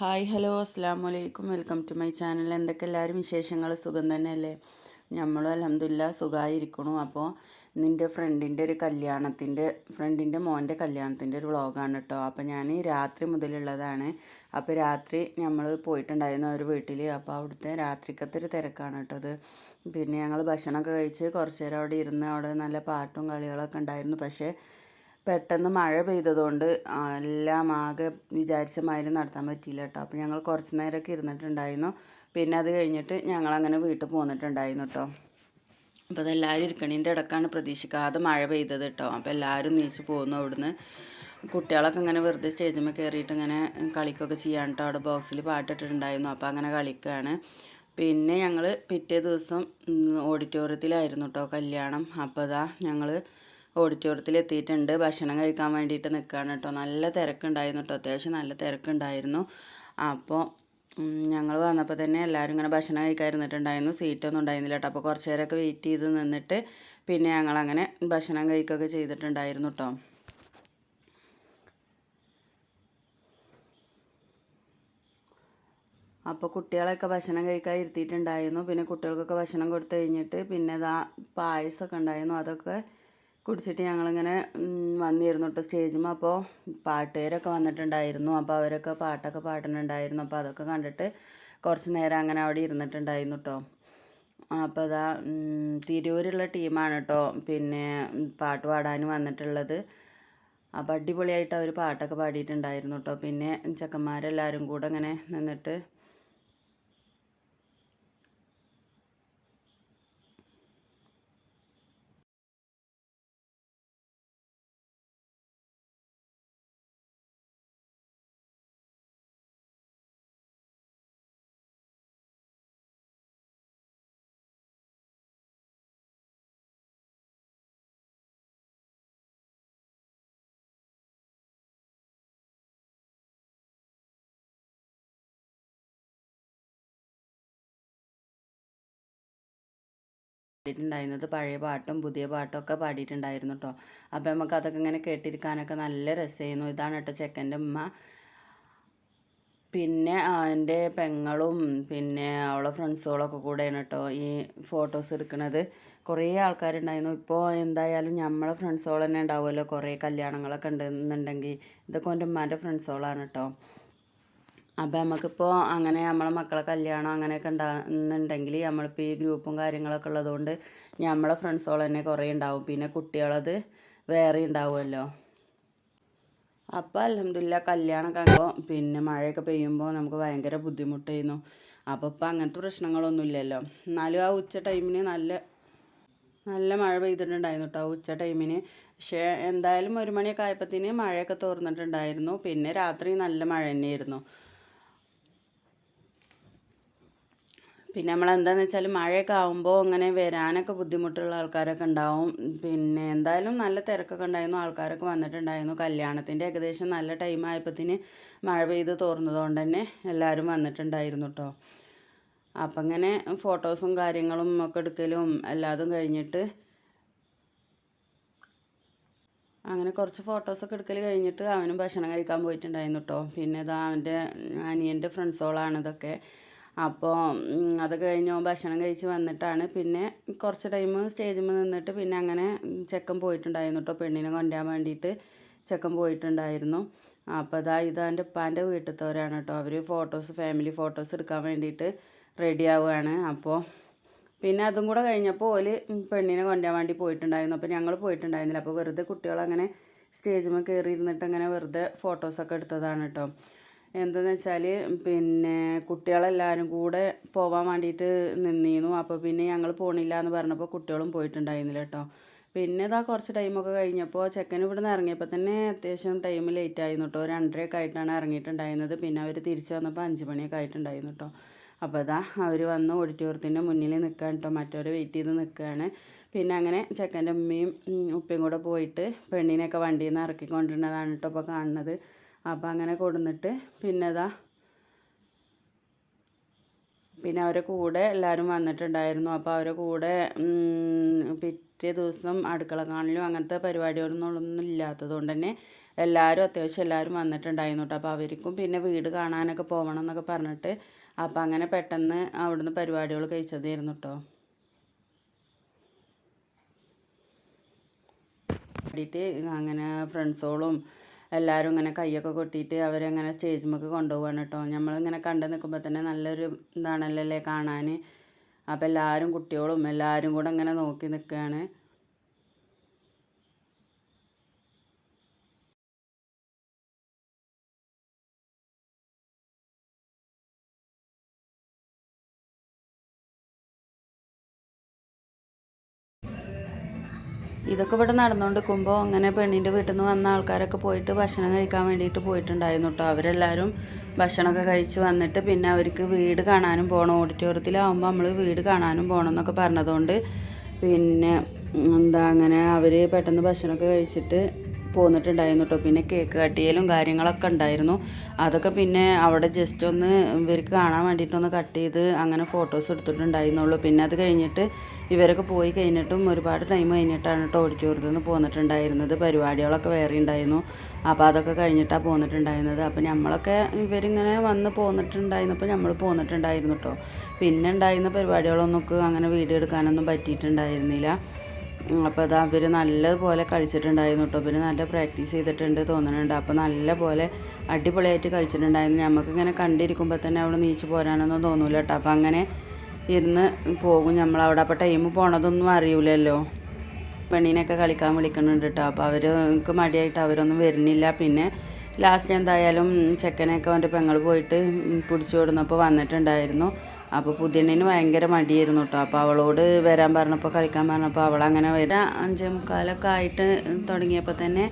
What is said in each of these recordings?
Hi hello അസ്സാം വലൈക്കും welcome to my channel. എന്തൊക്കെ എല്ലാവരും വിശേഷങ്ങൾ സുഖം തന്നെയല്ലേ? നമ്മളും അലഹമില്ല സുഖമായിരിക്കണു അപ്പോൾ നിന്റെ ഫ്രണ്ടിന്റെ ഒരു കല്യാണത്തിന്റെ ഫ്രണ്ടിന്റെ മോന്റെ കല്യാണത്തിന്റെ ഒരു വ്ളോഗാണ് കേട്ടോ അപ്പോൾ ഞാൻ രാത്രി മുതലുള്ളതാണ്. അപ്പോൾ രാത്രി നമ്മൾ പോയിട്ടുണ്ടായിരുന്നു ഒരു വീട്ടിൽ അപ്പോൾ അവിടുത്തെ രാത്രിക്കത്തെ ഒരു തിരക്കാണ് കേട്ടോ അത്. പിന്നെ ഞങ്ങൾ ഭക്ഷണമൊക്കെ കഴിച്ച് കുറച്ച് നേരം അവിടെ ഇരുന്ന് അവിടെ നല്ല പാട്ടും കളികളൊക്കെ ഉണ്ടായിരുന്നു. പക്ഷേ പെട്ടെന്ന് മഴ പെയ്തതുകൊണ്ട് എല്ലാം ആകെ വിചാരിച്ച മാതിരി നടത്താൻ പറ്റിയില്ല കേട്ടോ അപ്പോൾ ഞങ്ങൾ കുറച്ച് നേരമൊക്കെ ഇരുന്നിട്ടുണ്ടായിരുന്നു. പിന്നെ അത് കഴിഞ്ഞിട്ട് ഞങ്ങളങ്ങനെ വീട്ടിൽ പോന്നിട്ടുണ്ടായിരുന്നു കേട്ടോ അപ്പോൾ അതെല്ലാവരും ഇരിക്കണീന്റെ ഇടക്കാണ് പ്രതീക്ഷിക്കാതെ മഴ പെയ്തത് കേട്ടോ അപ്പോൾ എല്ലാവരും നീച്ച് പോകുന്നു അവിടുന്ന്. കുട്ടികളൊക്കെ ഇങ്ങനെ വെറുതെ സ്റ്റേജിൽ കയറിയിട്ട് ഇങ്ങനെ കളിക്കൊക്കെ ചെയ്യാൻ കേട്ടോ അവിടെ ബോക്സിൽ പാട്ടിട്ടിട്ടുണ്ടായിരുന്നു. അപ്പോൾ അങ്ങനെ കളിക്കുകയാണ് പിന്നെ ഞങ്ങൾ പിറ്റേ ദിവസം ഓഡിറ്റോറിയത്തിലായിരുന്നു കേട്ടോ കല്യാണം. അപ്പോൾ അതാ ഞങ്ങൾ ഓഡിറ്റോറിയത്തിൽ എത്തിയിട്ടുണ്ട്. ഭക്ഷണം കഴിക്കാൻ വേണ്ടിയിട്ട് നിൽക്കുകയാണ് കേട്ടോ. നല്ല തിരക്കുണ്ടായിരുന്നു കേട്ടോ. അത്യാവശ്യം നല്ല തിരക്കുണ്ടായിരുന്നു. അപ്പോൾ ഞങ്ങൾ വന്നപ്പോൾ തന്നെ എല്ലാവരും ഇങ്ങനെ ഭക്ഷണം കഴിക്കാതിരുന്നിട്ടുണ്ടായിരുന്നു സീറ്റൊന്നും ഉണ്ടായിരുന്നില്ല കേട്ടോ. അപ്പോൾ കുറച്ച് നേരമൊക്കെ വെയിറ്റ് ചെയ്ത് നിന്നിട്ട് പിന്നെ ഞങ്ങളങ്ങനെ ഭക്ഷണം കഴിക്കുകയൊക്കെ ചെയ്തിട്ടുണ്ടായിരുന്നു കേട്ടോ. അപ്പോൾ കുട്ടികളെയൊക്കെ ഭക്ഷണം കഴിക്കാൻ ഇരുത്തിയിട്ടുണ്ടായിരുന്നു. പിന്നെ കുട്ടികൾക്കൊക്കെ ഭക്ഷണം കൊടുത്തു കഴിഞ്ഞിട്ട് പിന്നെ ഇതാ പായസമൊക്കെ ഉണ്ടായിരുന്നു. അതൊക്കെ കുടിച്ചിട്ട് ഞങ്ങളിങ്ങനെ വന്നിരുന്നു കേട്ടോ സ്റ്റേജിൽ അപ്പോൾ പാട്ടുകാരൊക്കെ വന്നിട്ടുണ്ടായിരുന്നു. അപ്പോൾ അവരൊക്കെ പാട്ടൊക്കെ പാടുന്നുണ്ടായിരുന്നു. അപ്പോൾ അതൊക്കെ കണ്ടിട്ട് കുറച്ച് നേരം അങ്ങനെ അവിടെ ഇരുന്നിട്ടുണ്ടായിരുന്നു കേട്ടോ അപ്പോൾ അതാ തിരൂരുള്ള ടീമാണ് കേട്ടോ പിന്നെ പാട്ട് പാടാൻ വന്നിട്ടുള്ളത്. അപ്പോൾ അടിപൊളിയായിട്ട് അവർ പാട്ടൊക്കെ പാടിയിട്ടുണ്ടായിരുന്നു കേട്ടോ പിന്നെ ചെക്കന്മാരെല്ലാവരും കൂടെ ഇങ്ങനെ നിന്നിട്ട് പാടിയിട്ടുണ്ടായിരുന്നത്. പഴയ പാട്ടും പുതിയ പാട്ടും ഒക്കെ പാടിയിട്ടുണ്ടായിരുന്നു കേട്ടോ അപ്പോൾ നമുക്ക് അതൊക്കെ ഇങ്ങനെ കേട്ടിരിക്കാനൊക്കെ നല്ല രസമായിരുന്നു ഇതാണ് കേട്ടോ ചെക്കന്റെ ഉമ്മ. പിന്നെ എന്റെ പെങ്ങളും പിന്നെ അവളെ ഫ്രണ്ട്സുകളൊക്കെ കൂടെയാണ് കേട്ടോ ഈ ഫോട്ടോസ് എടുക്കുന്നത് കുറേ ആൾക്കാരുണ്ടായിരുന്നു. ഇപ്പോൾ എന്തായാലും നമ്മളെ ഫ്രണ്ട്സുകൾ തന്നെ ഉണ്ടാവുമല്ലോ. കുറേ കല്യാണങ്ങളൊക്കെ ഉണ്ടെന്നുണ്ടെങ്കിൽ ഇതൊക്കെ എന്റെ ഉമ്മാന്റെ ഫ്രണ്ട്സുകളാണ് കേട്ടോ അപ്പോൾ നമുക്കിപ്പോൾ അങ്ങനെ നമ്മളെ മക്കളെ കല്യാണം അങ്ങനെയൊക്കെ ഉണ്ടാകുന്നുണ്ടെങ്കിൽ നമ്മളിപ്പോൾ ഈ ഗ്രൂപ്പും കാര്യങ്ങളൊക്കെ ഉള്ളതുകൊണ്ട് നമ്മളെ ഫ്രണ്ട്സുകൾ തന്നെ കുറേ ഉണ്ടാവും. പിന്നെ കുട്ടികളത് വേറെ ഉണ്ടാവുമല്ലോ. അപ്പോൾ അലഹമില്ല കല്യാണമൊക്കെ ആകുമ്പോൾ പിന്നെ മഴയൊക്കെ പെയ്യുമ്പോൾ നമുക്ക് ഭയങ്കര ബുദ്ധിമുട്ടായിരുന്നു. അപ്പോൾ ഇപ്പോൾ അങ്ങനത്തെ പ്രശ്നങ്ങളൊന്നുമില്ലല്ലോ. എന്നാലും ആ ഉച്ച ടൈമിന് നല്ല നല്ല മഴ പെയ്തിട്ടുണ്ടായിരുന്നു കേട്ടോ ഉച്ച ടൈമിന് പക്ഷേ എന്തായാലും ഒരു മണിയൊക്കെ ആയപ്പോഴത്തേന് മഴയൊക്കെ തോർന്നിട്ടുണ്ടായിരുന്നു. പിന്നെ രാത്രി നല്ല മഴ തന്നെയായിരുന്നു. പിന്നെ നമ്മൾ എന്താണെന്ന് വെച്ചാൽ മഴയൊക്കെ ആകുമ്പോൾ അങ്ങനെ വരാനൊക്കെ ബുദ്ധിമുട്ടുള്ള ആൾക്കാരൊക്കെ ഉണ്ടാവും. പിന്നെ എന്തായാലും നല്ല തിരക്കൊക്കെ ഉണ്ടായിരുന്നു. ആൾക്കാരൊക്കെ വന്നിട്ടുണ്ടായിരുന്നു. കല്യാണത്തിന്റെ ഏകദേശം നല്ല ടൈം ആയപ്പോഴത്തേന് മഴ പെയ്ത് തോർന്നതുകൊണ്ട് തന്നെ എല്ലാവരും വന്നിട്ടുണ്ടായിരുന്നു കേട്ടോ അപ്പം അങ്ങനെ ഫോട്ടോസും കാര്യങ്ങളും ഒക്കെ എടുക്കലും എല്ലാതും കഴിഞ്ഞിട്ട് അങ്ങനെ കുറച്ച് ഫോട്ടോസൊക്കെ എടുക്കൽ കഴിഞ്ഞിട്ട് അവനും ഭക്ഷണം കഴിക്കാൻ പോയിട്ടുണ്ടായിരുന്നു കേട്ടോ പിന്നെ ഇതാ അവന്റെ അനിയന്റെ ഫ്രണ്ട്സുകളാണ് ഇതൊക്കെ. അപ്പോൾ അത് കഴിഞ്ഞ് ഭക്ഷണം കഴിച്ച് വന്നിട്ടാണ്. പിന്നെ കുറച്ച് ടൈം സ്റ്റേജിൽ നിന്നിട്ട് പിന്നെ അങ്ങനെ ചെക്കൻ പോയിട്ടുണ്ടായിരുന്നു കേട്ടോ പെണ്ണിനെ കൊണ്ടുവരാൻ വേണ്ടിയിട്ട് ചെക്കൻ പോയിട്ടുണ്ടായിരുന്നു. അപ്പോൾ അതാ ഇതാ എന്റെ ഉപ്പാന്റെ വീട്ടിലത്തവരാണ് കേട്ടോ അവർ ഫോട്ടോസ് ഫാമിലി ഫോട്ടോസ് എടുക്കാൻ വേണ്ടിയിട്ട് റെഡി ആവുകയാണ്. അപ്പോൾ പിന്നെ അതും കൂടെ കഴിഞ്ഞപ്പോൾ ഓൽ പെണ്ണിനെ കൊണ്ടുവരാൻ വേണ്ടി പോയിട്ടുണ്ടായിരുന്നു. അപ്പോൾ ഞങ്ങൾ പോയിട്ടുണ്ടായിരുന്നില്ല. അപ്പോൾ വെറുതെ കുട്ടികളങ്ങനെ സ്റ്റേജിൽ കയറി ഇരുന്നിട്ട് അങ്ങനെ വെറുതെ ഫോട്ടോസൊക്കെ എടുത്തതാണ് കേട്ടോ എന്താണെന്ന് വെച്ചാൽ പിന്നെ കുട്ടികളെല്ലാവരും കൂടെ പോകാൻ വേണ്ടിയിട്ട് നിന്നിരുന്നു അപ്പോൾ പിന്നെ ഞങ്ങൾ പോണില്ല എന്ന് പറഞ്ഞപ്പോൾ കുട്ടികളും പോയിട്ടുണ്ടായിരുന്നില്ല കേട്ടോ പിന്നെ ഇതാ കുറച്ച് ടൈമൊക്കെ കഴിഞ്ഞപ്പോൾ ചെക്കൻ ഇവിടെ നിന്ന് ഇറങ്ങിയപ്പോൾ തന്നെ അത്യാവശ്യം ടൈം ലേറ്റ് ആയിരുന്നു കേട്ടോ രണ്ടരയൊക്കെ ആയിട്ടാണ് ഇറങ്ങിയിട്ടുണ്ടായിരുന്നത്. പിന്നെ അവർ തിരിച്ചു വന്നപ്പോൾ അഞ്ച് മണിയൊക്കെ ആയിട്ടുണ്ടായിരുന്നു കേട്ടോ അപ്പോൾ ഇതാ അവർ വന്ന് ഓഡിറ്റോറിയത്തിന്റെ മുന്നിൽ നിൽക്കാൻ കേട്ടോ മറ്റവർ വെയിറ്റ് ചെയ്ത് നിൽക്കുകയാണ് പിന്നെ അങ്ങനെ ചെക്കന്റെ ഉമ്മയും ഉപ്പയും കൂടെ പോയിട്ട് പെണ്ണിനെയൊക്കെ വണ്ടിയിൽ നിന്ന് ഇറക്കിക്കൊണ്ടിരുന്നതാണ് കേട്ടോ ഇപ്പോൾ കാണുന്നത്. അപ്പോൾ അങ്ങനെ കൊടുന്നിട്ട് പിന്നെ ഇതാ പിന്നെ അവരെ കൂടെ എല്ലാവരും വന്നിട്ടുണ്ടായിരുന്നു. അപ്പോൾ അവരെ കൂടെ പിറ്റേ ദിവസം അടുക്കള കാണലും അങ്ങനത്തെ പരിപാടികളൊന്നും ഇല്ലാത്തത് കൊണ്ട് തന്നെ എല്ലാവരും അത്യാവശ്യം എല്ലാവരും വന്നിട്ടുണ്ടായിരുന്നു കേട്ടോ അപ്പോൾ അവർക്കും പിന്നെ വീട് കാണാനൊക്കെ പോകണം എന്നൊക്കെ പറഞ്ഞിട്ട് അപ്പോൾ അങ്ങനെ പെട്ടെന്ന് അവിടുന്ന് പരിപാടികൾ കഴിച്ചതായിരുന്നു കേട്ടോ അങ്ങനെ ഫ്രണ്ട്സോളും എല്ലാവരും ഇങ്ങനെ കൈയൊക്കെ കൊട്ടിയിട്ട് അവരങ്ങനെ സ്റ്റേജിലേക്ക് കൊണ്ടുപോവാണ് കേട്ടോ നമ്മളിങ്ങനെ കണ്ടു നിൽക്കുമ്പോൾ തന്നെ നല്ലൊരു ഇതാണല്ലോ അല്ലേ കാണാൻ അപ്പോൾ എല്ലാവരും കുട്ടികളും എല്ലാവരും കൂടെ ഇങ്ങനെ നോക്കി നിൽക്കുകയാണ് ഇതൊക്കെ ഇവിടെ നടന്നുകൊണ്ടിരിക്കുമ്പോൾ അങ്ങനെ പെണ്ണിന്റെ വീട്ടിൽ നിന്ന് വന്ന ആൾക്കാരൊക്കെ പോയിട്ട് ഭക്ഷണം കഴിക്കാൻ വേണ്ടിയിട്ട് പോയിട്ടുണ്ടായിരുന്നു കേട്ടോ അവരെല്ലാവരും ഭക്ഷണമൊക്കെ കഴിച്ച് വന്നിട്ട് പിന്നെ അവർക്ക് വീട് കാണാനും പോകണം ഓഡിറ്റോറിയത്തിലാവുമ്പോൾ നമ്മൾ വീട് കാണാനും പോകണം എന്നൊക്കെ പറഞ്ഞതുകൊണ്ട് പിന്നെ എന്താ അങ്ങനെ അവർ പെട്ടെന്ന് ഭക്ഷണമൊക്കെ കഴിച്ചിട്ട് പോന്നിട്ടുണ്ടായിരുന്നു കേട്ടോ പിന്നെ കേക്ക് കട്ടിയലും കാര്യങ്ങളൊക്കെ ഉണ്ടായിരുന്നു. അതൊക്കെ പിന്നെ അവിടെ ജസ്റ്റ് ഒന്ന് ഇവർക്ക് കാണാൻ വേണ്ടിയിട്ടൊന്ന് കട്ട് ചെയ്ത് അങ്ങനെ ഫോട്ടോസ് എടുത്തിട്ടുണ്ടായിരുന്നുള്ളൂ. പിന്നെ അത് കഴിഞ്ഞിട്ട് ഇവരൊക്കെ പോയി കഴിഞ്ഞിട്ടും ഒരുപാട് ടൈം കഴിഞ്ഞിട്ടാണ് കേട്ടോ ഓഡിറ്റോറിയത്തിൽ നിന്ന് പോന്നിട്ടുണ്ടായിരുന്നത്. പരിപാടികളൊക്കെ വേറെ ഉണ്ടായിരുന്നു. അപ്പോൾ അതൊക്കെ കഴിഞ്ഞിട്ടാണ് പോന്നിട്ടുണ്ടായിരുന്നത്. അപ്പോൾ നമ്മളൊക്കെ ഇവരിങ്ങനെ വന്ന് പോന്നിട്ടുണ്ടായിരുന്നപ്പോൾ നമ്മൾ പോന്നിട്ടുണ്ടായിരുന്നു കേട്ടോ പിന്നെ ഉണ്ടായിരുന്ന പരിപാടികളൊന്നും അങ്ങനെ വീഡിയോ എടുക്കാനൊന്നും പറ്റിയിട്ടുണ്ടായിരുന്നില്ല. അപ്പോൾ അത് അവർ നല്ലതുപോലെ കഴിച്ചിട്ടുണ്ടായിരുന്നു കേട്ടോ ഇവർ നല്ല പ്രാക്ടീസ് ചെയ്തിട്ടുണ്ട് തോന്നുന്നുണ്ട്. അപ്പോൾ നല്ലപോലെ അടിപൊളിയായിട്ട് കഴിച്ചിട്ടുണ്ടായിരുന്നു. നമുക്കിങ്ങനെ കണ്ടിരിക്കുമ്പോൾ തന്നെ അവിടെ നീച്ച് പോരാനൊന്നും തോന്നില്ല കേട്ടോ അപ്പോൾ അങ്ങനെ ഇരുന്ന് പോകും നമ്മളവിടെ അപ്പോൾ ടൈം പോണതൊന്നും അറിയില്ലല്ലോ പെണ്ണിനെയൊക്കെ കളിക്കാൻ വിളിക്കുന്നുണ്ട് കേട്ടോ അപ്പോൾ അവർക്ക് മടിയായിട്ട് അവരൊന്നും വരുന്നില്ല. പിന്നെ ലാസ്റ്റ് എന്തായാലും ചെക്കനെയൊക്കെ അവന്റെ പെങ്ങൾ പോയിട്ട് പിടിച്ചു കൊടുന്നപ്പോൾ വന്നിട്ടുണ്ടായിരുന്നു. അപ്പോൾ പുതിയണ്ണിന് ഭയങ്കര മടിയായിരുന്നു കേട്ടോ അപ്പോൾ അവളോട് വരാൻ പറഞ്ഞപ്പോൾ കളിക്കാൻ പറഞ്ഞപ്പോൾ അവളങ്ങനെ വരാം അഞ്ചേ മുക്കാലൊക്കെ ആയിട്ട് തുടങ്ങിയപ്പോൾ തന്നെ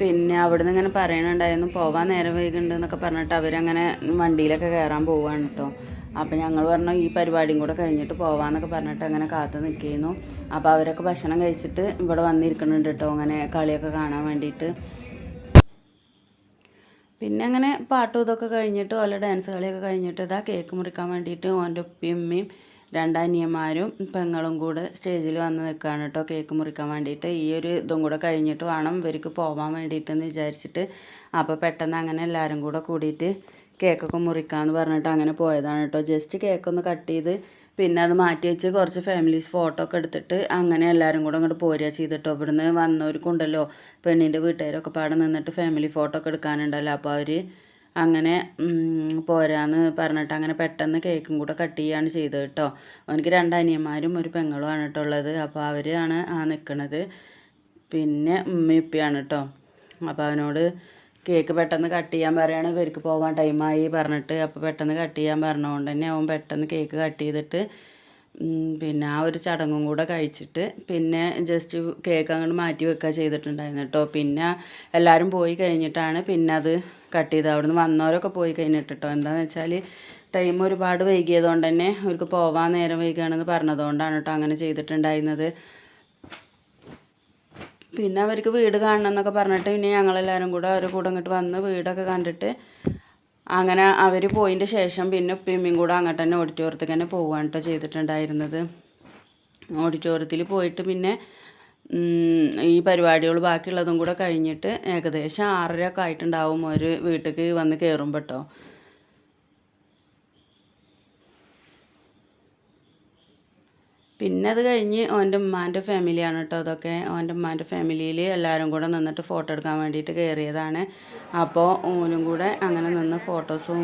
പിന്നെ അവിടുന്ന് ഇങ്ങനെ പറയണുണ്ടായിരുന്നു പോവാൻ നേരം വൈകുന്നുണ്ട് എന്നൊക്കെ പറഞ്ഞിട്ട് അവരങ്ങനെ വണ്ടിയിലൊക്കെ കയറാൻ പോവാണ് കേട്ടോ അപ്പോൾ ഞങ്ങൾ പറഞ്ഞു ഈ പരിപാടിയും കൂടെ കഴിഞ്ഞിട്ട് പോവാന്നൊക്കെ പറഞ്ഞിട്ട് അങ്ങനെ കാത്തു നിൽക്കുന്നു. അപ്പോൾ അവരൊക്കെ ഭക്ഷണം കഴിച്ചിട്ട് ഇവിടെ വന്നിരിക്കുന്നുണ്ട് കേട്ടോ അങ്ങനെ കളിയൊക്കെ കാണാൻ വേണ്ടിയിട്ട്. പിന്നെ അങ്ങനെ പാട്ടും ഇതൊക്കെ കഴിഞ്ഞിട്ട് ഓല ഡാൻസ് കളിയൊക്കെ കഴിഞ്ഞിട്ട് ഇതാ കേക്ക് മുറിക്കാൻ വേണ്ടിയിട്ട് ഓന്റെ ഉപ്പയും ഉമ്മയും രണ്ടനിയന്മാരും പെങ്ങളും കൂടെ സ്റ്റേജിൽ വന്ന് നിൽക്കുകയാണ് കേട്ടോ കേക്ക് മുറിക്കാൻ വേണ്ടിയിട്ട്. ഈ ഒരു ഇതും കൂടെ കഴിഞ്ഞിട്ട് വേണം ഇവർക്ക് പോകാൻ വേണ്ടിയിട്ടെന്ന് വിചാരിച്ചിട്ട്. അപ്പോൾ പെട്ടെന്ന് അങ്ങനെ എല്ലാവരും കൂടെ കൂടിയിട്ട് കേക്കൊക്കെ മുറിക്കാമെന്ന് പറഞ്ഞിട്ട് അങ്ങനെ പോയതാണ് കേട്ടോ ജസ്റ്റ് കേക്കൊന്ന് കട്ട് ചെയ്ത് പിന്നെ അത് മാറ്റി വെച്ച് കുറച്ച് ഫാമിലീസ് ഫോട്ടോ ഒക്കെ എടുത്തിട്ട് അങ്ങനെ എല്ലാവരും കൂടെ അങ്ങോട്ട് പോരുക ചെയ്തിട്ടോ. ഇവിടുന്ന് വന്നവർക്കുണ്ടല്ലോ പെണ്ണിന്റെ വീട്ടുകാരൊക്കെ പാടെ നിന്നിട്ട് ഫാമിലി ഫോട്ടോ ഒക്കെ എടുക്കാനുണ്ടല്ലോ. അപ്പോൾ അവർ അങ്ങനെ പോരാന്ന് പറഞ്ഞിട്ട് അങ്ങനെ പെട്ടെന്ന് കേക്കും കൂടെ കട്ട് ചെയ്യാണ് ചെയ്തത് കേട്ടോ. അവനക്ക് രണ്ട് അനിയന്മാരും ഒരു പെങ്ങളുമാണ് കേട്ടോ ഉള്ളത്. അപ്പോൾ അവരാണ് ആ നിൽക്കണത് പിന്നെ ഉപ്പയാണ് കേട്ടോ. അപ്പോൾ അവനോട് കേക്ക് പെട്ടെന്ന് കട്ട് ചെയ്യാൻ പറയുകയാണ് ഇവർക്ക് പോകാൻ ടൈമായി പറഞ്ഞിട്ട്. അപ്പോൾ പെട്ടെന്ന് കട്ട് ചെയ്യാൻ പറഞ്ഞതുകൊണ്ട് തന്നെ അവൻ പെട്ടെന്ന് കേക്ക് കട്ട് ചെയ്തിട്ട് പിന്നെ ആ ഒരു ചടങ്ങും കൂടെ കഴിച്ചിട്ട് പിന്നെ ജസ്റ്റ് കേക്ക് അങ്ങോട്ട് മാറ്റി വെക്കുക ചെയ്തിട്ടുണ്ടായിരുന്നു കേട്ടോ പിന്നെ എല്ലാവരും പോയി കഴിഞ്ഞിട്ടാണ് പിന്നെ അത് കട്ട് ചെയ്ത് അവിടുന്ന് വന്നവരൊക്കെ പോയി കഴിഞ്ഞിട്ട് കേട്ടോ എന്താണെന്ന് വെച്ചാൽ ടൈം ഒരുപാട് വൈകിയതുകൊണ്ട് തന്നെ അവർക്ക് പോവാൻ നേരം വൈകുകയാണെന്ന് പറഞ്ഞതുകൊണ്ടാണ് കേട്ടോ അങ്ങനെ ചെയ്തിട്ടുണ്ടായിരുന്നത്. പിന്നെ അവർക്ക് വീട് കാണണം എന്നൊക്കെ പറഞ്ഞിട്ട് പിന്നെ ഞങ്ങളെല്ലാവരും കൂടെ അവരുടെ കൂടെ അങ്ങോട്ട് വന്ന് വീടൊക്കെ കണ്ടിട്ട് അങ്ങനെ അവർ പോയതിന്റെ ശേഷം പിന്നെ ഉപ്പിയമ്മയും കൂടെ അങ്ങോട്ട് തന്നെ ഓഡിറ്റോറിയത്തിൽ തന്നെ പോവുകയാണ് കേട്ടോ ചെയ്തിട്ടുണ്ടായിരുന്നത്. ഓഡിറ്റോറിയത്തിൽ പോയിട്ട് പിന്നെ ഈ പരിപാടികൾ ബാക്കിയുള്ളതും കൂടെ കഴിഞ്ഞിട്ട് ഏകദേശം ആറര ഒക്കെ ആയിട്ടുണ്ടാവും ഒരു വീട്ടിലേക്ക് വന്ന് കയറുമ്പോൾ കേട്ടോ പിന്നെ അത് കഴിഞ്ഞ് ഓന്റെ ഉമ്മാന്റെ ഫാമിലിയാണ് കേട്ടോ അതൊക്കെ. ഓന്റെ ഉമ്മാന്റെ ഫാമിലിയിൽ എല്ലാവരും കൂടെ നിന്നിട്ട് ഫോട്ടോ എടുക്കാൻ വേണ്ടിയിട്ട് കയറിയതാണ് അപ്പോൾ ഓനും കൂടെ അങ്ങനെ നിന്ന് ഫോട്ടോസും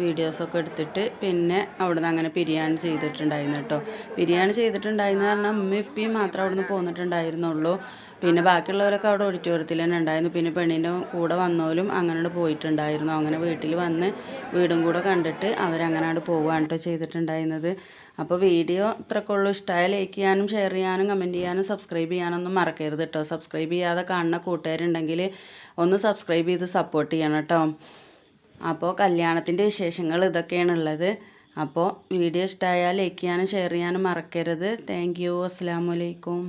വീഡിയോസൊക്കെ എടുത്തിട്ട് പിന്നെ അവിടുന്ന് അങ്ങനെ ബിരിയാണി ചെയ്തിട്ടുണ്ടായിരുന്നു കേട്ടോ. ബിരിയാണി ചെയ്തിട്ടുണ്ടായിരുന്നു പറഞ്ഞാൽ ഉമ്മ ഇപ്പം മാത്രം അവിടുന്ന് പോന്നിട്ടുണ്ടായിരുന്നുള്ളൂ. പിന്നെ ബാക്കിയുള്ളവരൊക്കെ അവിടെ ഓഡിറ്റോറിയത്തിൽ തന്നെ ഉണ്ടായിരുന്നു. പിന്നെ പെണ്ണിന്റെ കൂടെ വന്നോലും അങ്ങനെ പോയിട്ടുണ്ടായിരുന്നു. അങ്ങനെ വീട്ടിൽ വന്ന് വീടും കൂടെ കണ്ടിട്ട് അവരങ്ങനെ പോവുകയാണ് കേട്ടോ ചെയ്തിട്ടുണ്ടായിരുന്നത്. അപ്പോൾ വീഡിയോ ഇത്രയൊക്കെ ഉള്ളൂ. ഇഷ്ടമായ ലൈക്ക് ചെയ്യാനും ഷെയർ ചെയ്യാനും കമന്റ് ചെയ്യാനും സബ്സ്ക്രൈബ് ചെയ്യാനൊന്നും മറക്കരുത് കേട്ടോ സബ്സ്ക്രൈബ് ചെയ്യാതെ കാണുന്ന കൂട്ടുകാരുണ്ടെങ്കിൽ ഒന്ന് സബ്സ്ക്രൈബ് ചെയ്ത് സപ്പോർട്ട് ചെയ്യണം കേട്ടോ അപ്പോൾ കല്യാണത്തിന്റെ വിശേഷങ്ങൾ ഇതൊക്കെയാണുള്ളത്. അപ്പോൾ വീഡിയോ ഇഷ്ടമായാൽ ലൈക്ക് ചെയ്യാനും ഷെയർ ചെയ്യാനും മറക്കരുത്. താങ്ക് യു അസ്സാം വലൈക്കും